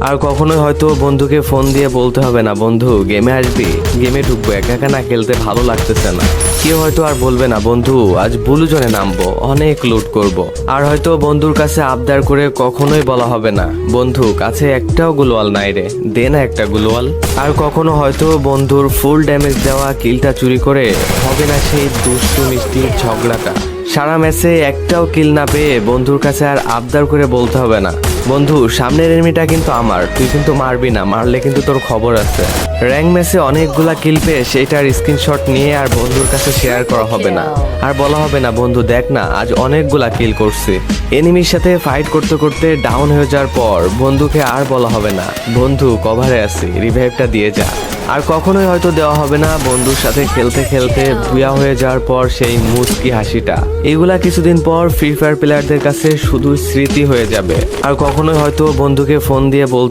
আর কখনোই হয়তো বন্ধুকে ফোন দিয়ে বলতে হবে না, বন্ধু, গেমে আসবি? গেমে ঢুকবো, একা একা না খেলতে ভালো লাগতেছে না। কেউ হয়তো আর বলবে না, বন্ধু, আজ ব্লু জোনে নামবো, অনেক লুট করব। আর হয়তো বন্ধুর কাছে আবদার করে কখনোই বলা হবে না, বন্ধু, কাছে একটাও গুলোয়াল নাই রে, দে না একটা গুলোয়াল আর কখনো হয়তো বন্ধুর ফুল ড্যামেজ দেওয়া কিলটা চুরি করে হবে না সেই দুষ্টু মিষ্টি ঝগড়াটা। সারা ম্যাচে একটাও কিল না পেয়ে বন্ধুর কাছে আর আবদার করে বলতে হবে না। বন্ধু, সামনের এনিমিটা কিন্তু আমার। তুই কিন্তু মারবি না, মারলে কিন্তু তোর খবর আছে। র্যাঙ্ক ম্যাচে অনেকগুলা কিল পেয়ে সেইটার স্ক্রিনশট নিয়ে আর বন্ধুর কাছে শেয়ার করা হবে না। আর বলা হবে না, বন্ধু, দেখ না, আজ অনেকগুলা কিল করছি। এনিমির সাথে ফাইট করতে করতে ডাউন হয়ে যাওয়ার পর বন্ধুকে আর বলা হবে না। বন্ধু কভারে আছি রিভাইভটা দিয়ে যা। আর কখনোই হয়তো দেওয়া হবে না, বন্ধুর সাথে খেলতে খেলতে ভুয়া হয়ে যাওয়ার পর সেই মুচকি হাসিটা। এগুলা কিছুদিন পর ফ্রি ফায়ার প্লেয়ারদের কাছে শুধু স্মৃতি হয়ে যাবে। আর কখনোই হয়তো বন্ধুকে ফোন দিয়ে বল